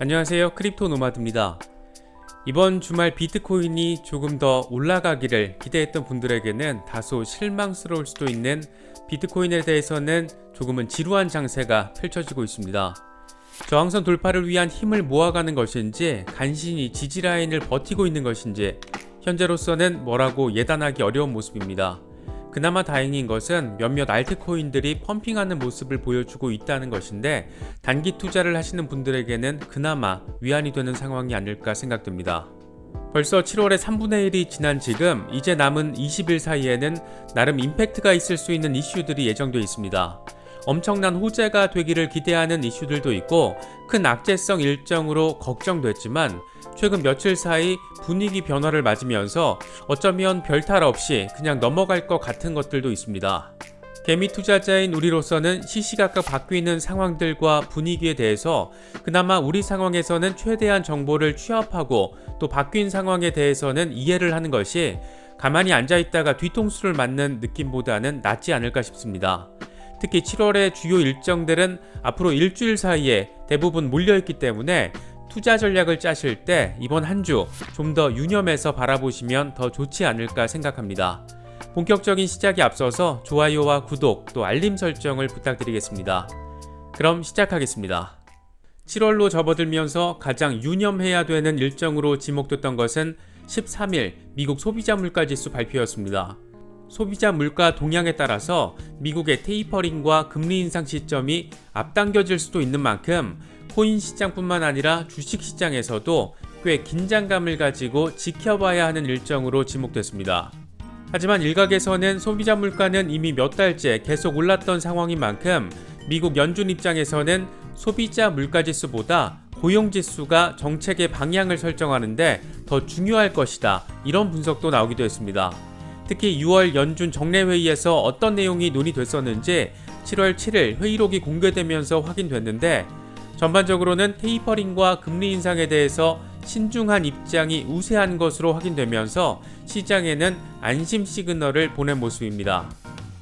안녕하세요. 크립토 노마드입니다. 이번 주말 비트코인이 조금 더 올라가기를 기대했던 분들에게는 다소 실망스러울 수도 있는 비트코인에 대해서는 조금은 지루한 장세가 펼쳐지고 있습니다. 저항선 돌파를 위한 힘을 모아가는 것인지 간신히 지지라인을 버티고 있는 것인지 현재로서는 뭐라고 예단하기 어려운 모습입니다. 그나마 다행인 것은 몇몇 알트코인들이 펌핑하는 모습을 보여주고 있다는 것인데 단기 투자를 하시는 분들에게는 그나마 위안이 되는 상황이 아닐까 생각됩니다. 벌써 7월의 3분의 1이 지난 지금 이제 남은 20일 사이에는 나름 임팩트가 있을 수 있는 이슈들이 예정되어 있습니다. 엄청난 호재가 되기를 기대하는 이슈들도 있고 큰 악재성 일정으로 걱정됐지만 최근 며칠 사이 분위기 변화를 맞으면서 어쩌면 별탈 없이 그냥 넘어갈 것 같은 것들도 있습니다. 개미 투자자인 우리로서는 시시각각 바뀌는 상황들과 분위기에 대해서 그나마 우리 상황에서는 최대한 정보를 취합하고 또 바뀐 상황에 대해서는 이해를 하는 것이 가만히 앉아 있다가 뒤통수를 맞는 느낌보다는 낫지 않을까 싶습니다. 특히 7월의 주요 일정들은 앞으로 일주일 사이에 대부분 몰려있기 때문에 투자 전략을 짜실 때 이번 한 주 좀 더 유념해서 바라보시면 더 좋지 않을까 생각합니다. 본격적인 시작에 앞서서 좋아요와 구독 또 알림 설정을 부탁드리겠습니다. 그럼 시작하겠습니다. 7월로 접어들면서 가장 유념해야 되는 일정으로 지목됐던 것은 13일 미국 소비자 물가 지수 발표였습니다. 소비자 물가 동향에 따라서 미국의 테이퍼링과 금리 인상 시점이 앞당겨질 수도 있는 만큼 코인 시장뿐만 아니라 주식 시장에서도 꽤 긴장감을 가지고 지켜봐야 하는 일정으로 지목됐습니다. 하지만 일각에서는 소비자 물가는 이미 몇 달째 계속 올랐던 상황인 만큼 미국 연준 입장에서는 소비자 물가 지수보다 고용 지수가 정책의 방향을 설정하는데 더 중요할 것이다. 이런 분석도 나오기도 했습니다. 특히 6월 연준 정례회의에서 어떤 내용이 논의됐었는지 7월 7일 회의록이 공개되면서 확인됐는데 전반적으로는 테이퍼링과 금리 인상에 대해서 신중한 입장이 우세한 것으로 확인되면서 시장에는 안심 시그널을 보낸 모습입니다.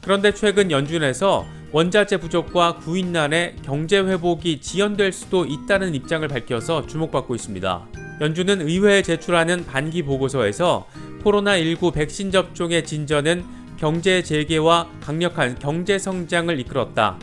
그런데 최근 연준에서 원자재 부족과 구인난의 경제 회복이 지연될 수도 있다는 입장을 밝혀서 주목받고 있습니다. 연준은 의회에 제출하는 반기 보고서에서 코로나19 백신 접종의 진전은 경제 재개와 강력한 경제 성장을 이끌었다.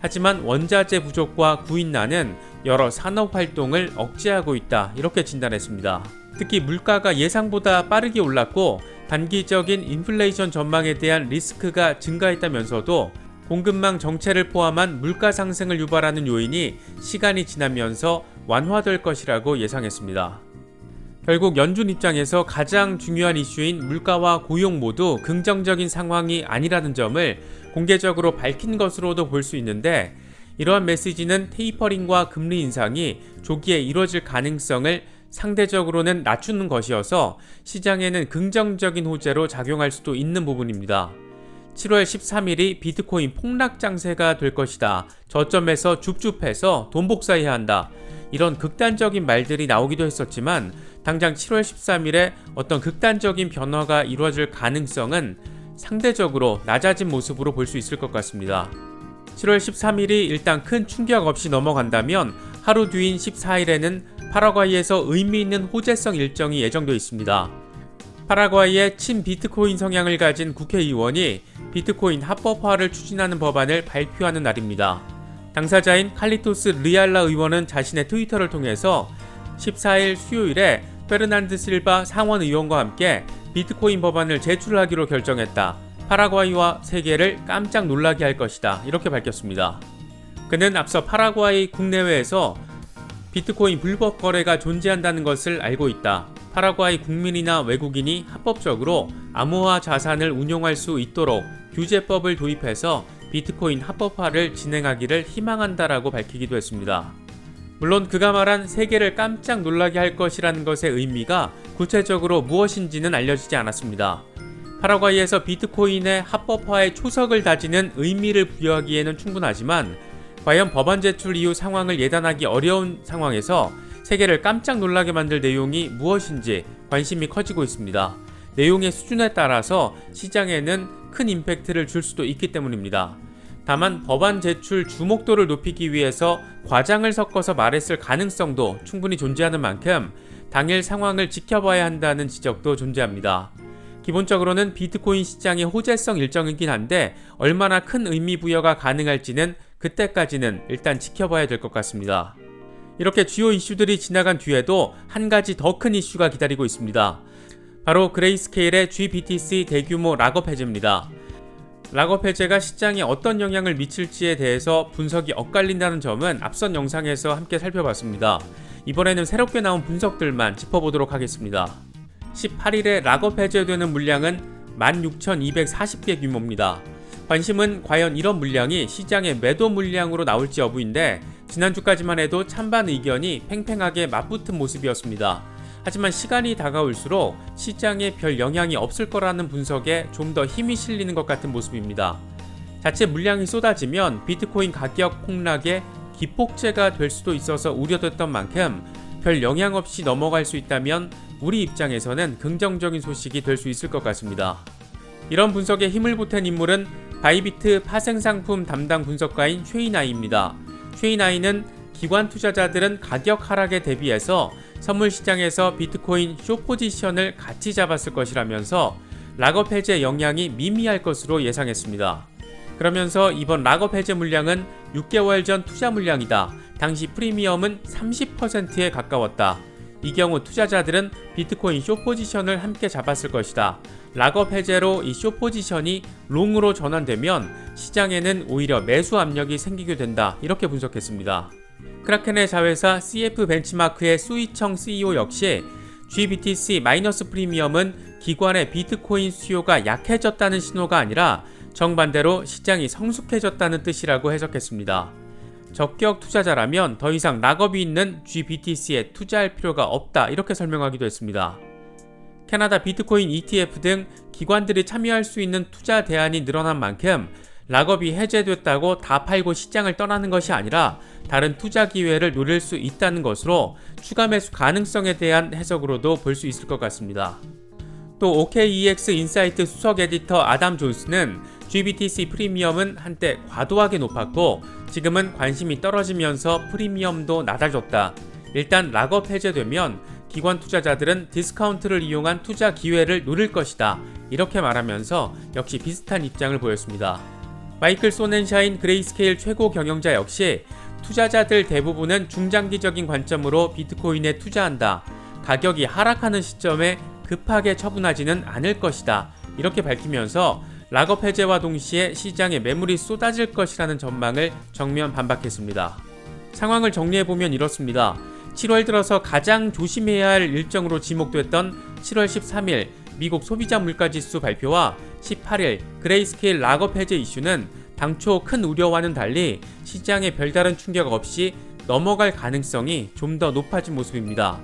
하지만 원자재 부족과 구인난은 여러 산업 활동을 억제하고 있다. 이렇게 진단했습니다. 특히 물가가 예상보다 빠르게 올랐고 단기적인 인플레이션 전망에 대한 리스크가 증가했다면서도 공급망 정체를 포함한 물가 상승을 유발하는 요인이 시간이 지나면서 완화될 것이라고 예상했습니다. 결국 연준 입장에서 가장 중요한 이슈인 물가와 고용 모두 긍정적인 상황이 아니라는 점을 공개적으로 밝힌 것으로도 볼 수 있는데 이러한 메시지는 테이퍼링과 금리 인상이 조기에 이뤄질 가능성을 상대적으로는 낮추는 것이어서 시장에는 긍정적인 호재로 작용할 수도 있는 부분입니다. 7월 13일이 비트코인 폭락 장세가 될 것이다. 저점에서 줍줍해서 돈 복사해야 한다. 이런 극단적인 말들이 나오기도 했었지만 당장 7월 13일에 어떤 극단적인 변화가 이루어질 가능성은 상대적으로 낮아진 모습으로 볼 수 있을 것 같습니다. 7월 13일이 일단 큰 충격 없이 넘어간다면 하루 뒤인 14일에는 파라과이에서 의미 있는 호재성 일정이 예정되어 있습니다. 파라과이의 친 비트코인 성향을 가진 국회의원이 비트코인 합법화를 추진하는 법안을 발표하는 날입니다. 당사자인 칼리토스 리알라 의원은 자신의 트위터를 통해서 14일 수요일에 페르난드 실바 상원 의원과 함께 비트코인 법안을 제출하기로 결정했다. 파라과이와 세계를 깜짝 놀라게 할 것이다. 이렇게 밝혔습니다. 그는 앞서 파라과이 국내외에서 비트코인 불법 거래가 존재한다는 것을 알고 있다. 파라과이 국민이나 외국인이 합법적으로 암호화 자산을 운용할 수 있도록 규제법을 도입해서 비트코인 합법화를 진행하기를 희망한다라고 밝히기도 했습니다. 물론 그가 말한 세계를 깜짝 놀라게 할 것이라는 것의 의미가 구체적으로 무엇인지는 알려지지 않았습니다. 파라과이에서 비트코인의 합법화의 초석을 다지는 의미를 부여하기에는 충분하지만 과연 법안 제출 이후 상황을 예단하기 어려운 상황에서 세계를 깜짝 놀라게 만들 내용이 무엇인지 관심이 커지고 있습니다. 내용의 수준에 따라서 시장에는 큰 임팩트를 줄 수도 있기 때문입니다. 다만 법안 제출 주목도를 높이기 위해서 과장을 섞어서 말했을 가능성도 충분히 존재하는 만큼 당일 상황을 지켜봐야 한다는 지적도 존재합니다. 기본적으로는 비트코인 시장의 호재성 일정이긴 한데 얼마나 큰 의미 부여가 가능할지는 그때까지는 일단 지켜봐야 될 것 같습니다. 이렇게 주요 이슈들이 지나간 뒤에도 한 가지 더 큰 이슈가 기다리고 있습니다. 바로 그레이스케일의 GBTC 대규모 락업 해제입니다. 락업 해제가 시장에 어떤 영향을 미칠지에 대해서 분석이 엇갈린다는 점은 앞선 영상에서 함께 살펴봤습니다. 이번에는 새롭게 나온 분석들만 짚어보도록 하겠습니다. 18일에 락업 해제되는 물량은 16,240개 규모입니다. 관심은 과연 이런 물량이 시장의 매도 물량으로 나올지 여부인데 지난주까지만 해도 찬반 의견이 팽팽하게 맞붙은 모습이었습니다. 하지만 시간이 다가올수록 시장에 별 영향이 없을 거라는 분석에 좀 더 힘이 실리는 것 같은 모습입니다. 자체 물량이 쏟아지면 비트코인 가격 폭락에 기폭제가 될 수도 있어서 우려됐던 만큼 별 영향 없이 넘어갈 수 있다면 우리 입장에서는 긍정적인 소식이 될 수 있을 것 같습니다. 이런 분석에 힘을 보탠 인물은 바이비트 파생상품 담당 분석가인 쉐이나이입니다. 쉐이나이는 기관 투자자들은 가격 하락에 대비해서 선물 시장에서 비트코인 쇼 포지션을 같이 잡았을 것이라면서 락업 해제 영향이 미미할 것으로 예상했습니다. 그러면서 이번 락업 해제 물량은 6개월 전 투자 물량이다. 당시 프리미엄은 30%에 가까웠다. 이 경우 투자자들은 비트코인 쇼 포지션을 함께 잡았을 것이다. 락업 해제로 이 쇼 포지션이 롱으로 전환되면 시장에는 오히려 매수 압력이 생기게 된다. 이렇게 분석했습니다. 크라켄의 자회사 CF 벤치마크의 수이청 CEO 역시 GBTC 마이너스 프리미엄은 기관의 비트코인 수요가 약해졌다는 신호가 아니라 정반대로 시장이 성숙해졌다는 뜻이라고 해석했습니다. 적격 투자자라면 더 이상 락업이 있는 GBTC에 투자할 필요가 없다 이렇게 설명하기도 했습니다. 캐나다 비트코인 ETF 등 기관들이 참여할 수 있는 투자 대안이 늘어난 만큼 락업이 해제됐다고 다 팔고 시장을 떠나는 것이 아니라 다른 투자 기회를 노릴 수 있다는 것으로 추가 매수 가능성에 대한 해석으로도 볼 수 있을 것 같습니다. 또 OKEX 인사이트 수석 에디터 아담 존스는 GBTC 프리미엄은 한때 과도하게 높았고 지금은 관심이 떨어지면서 프리미엄도 낮아졌다. 일단 락업 해제되면 기관 투자자들은 디스카운트를 이용한 투자 기회를 노릴 것이다. 이렇게 말하면서 역시 비슷한 입장을 보였습니다. 마이클 소넨샤인 그레이스케일 최고 경영자 역시 투자자들 대부분은 중장기적인 관점으로 비트코인에 투자한다. 가격이 하락하는 시점에 급하게 처분하지는 않을 것이다. 이렇게 밝히면서 락업 해제와 동시에 시장에 매물이 쏟아질 것이라는 전망을 정면 반박했습니다. 상황을 정리해보면 이렇습니다. 7월 들어서 가장 조심해야 할 일정으로 지목됐던 7월 13일 미국 소비자 물가지수 발표와 18일 그레이스케일 락업 해제 이슈는 당초 큰 우려와는 달리 시장에 별다른 충격 없이 넘어갈 가능성이 좀 더 높아진 모습입니다.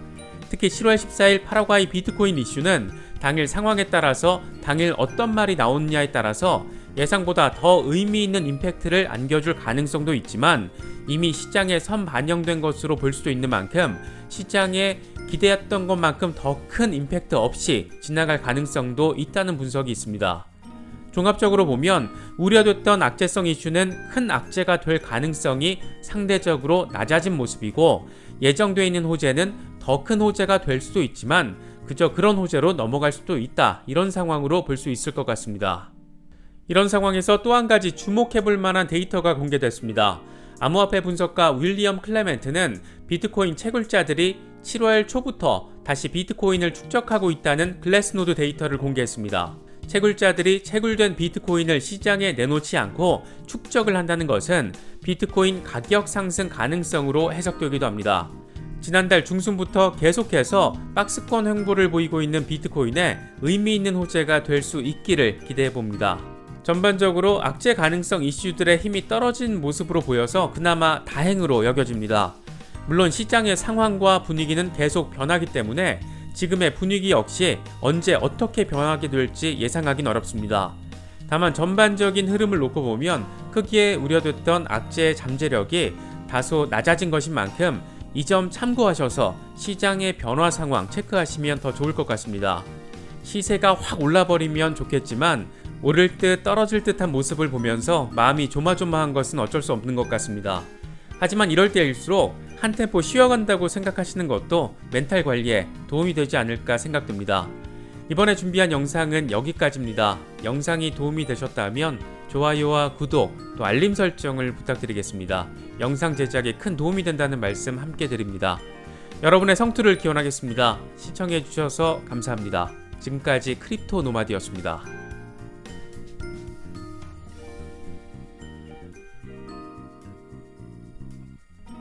특히 7월 14일 파라과이 비트코인 이슈는 당일 상황에 따라서 당일 어떤 말이 나오느냐에 따라서 예상보다 더 의미 있는 임팩트를 안겨줄 가능성도 있지만 이미 시장에 선 반영된 것으로 볼 수도 있는 만큼 시장에 기대했던 것만큼 더 큰 임팩트 없이 지나갈 가능성도 있다는 분석이 있습니다. 종합적으로 보면 우려됐던 악재성 이슈는 큰 악재가 될 가능성이 상대적으로 낮아진 모습이고 예정돼 있는 호재는 더 큰 호재가 될 수도 있지만 그저 그런 호재로 넘어갈 수도 있다. 이런 상황으로 볼 수 있을 것 같습니다. 이런 상황에서 또 한 가지 주목해 볼 만한 데이터가 공개됐습니다. 암호화폐 분석가 윌리엄 클레멘트는 비트코인 채굴자들이 7월 초부터 다시 비트코인을 축적하고 있다는 글래스노드 데이터를 공개했습니다. 채굴자들이 채굴된 비트코인을 시장에 내놓지 않고 축적을 한다는 것은 비트코인 가격 상승 가능성으로 해석되기도 합니다. 지난달 중순부터 계속해서 박스권 횡보를 보이고 있는 비트코인에 의미 있는 호재가 될 수 있기를 기대해 봅니다. 전반적으로 악재 가능성 이슈들의 힘이 떨어진 모습으로 보여서 그나마 다행으로 여겨집니다. 물론 시장의 상황과 분위기는 계속 변하기 때문에 지금의 분위기 역시 언제 어떻게 변하게 될지 예상하긴 어렵습니다. 다만 전반적인 흐름을 놓고 보면 크기에 우려됐던 악재의 잠재력이 다소 낮아진 것인 만큼 이 점 참고하셔서 시장의 변화 상황 체크하시면 더 좋을 것 같습니다. 시세가 확 올라버리면 좋겠지만 오를 듯 떨어질 듯한 모습을 보면서 마음이 조마조마한 것은 어쩔 수 없는 것 같습니다. 하지만 이럴 때일수록 한 템포 쉬어간다고 생각하시는 것도 멘탈 관리에 도움이 되지 않을까 생각됩니다. 이번에 준비한 영상은 여기까지입니다. 영상이 도움이 되셨다면 좋아요와 구독 또 알림 설정을 부탁드리겠습니다. 영상 제작에 큰 도움이 된다는 말씀 함께 드립니다. 여러분의 성투를 기원하겠습니다. 시청해 주셔서 감사합니다. 지금까지 크립토 노마디였습니다.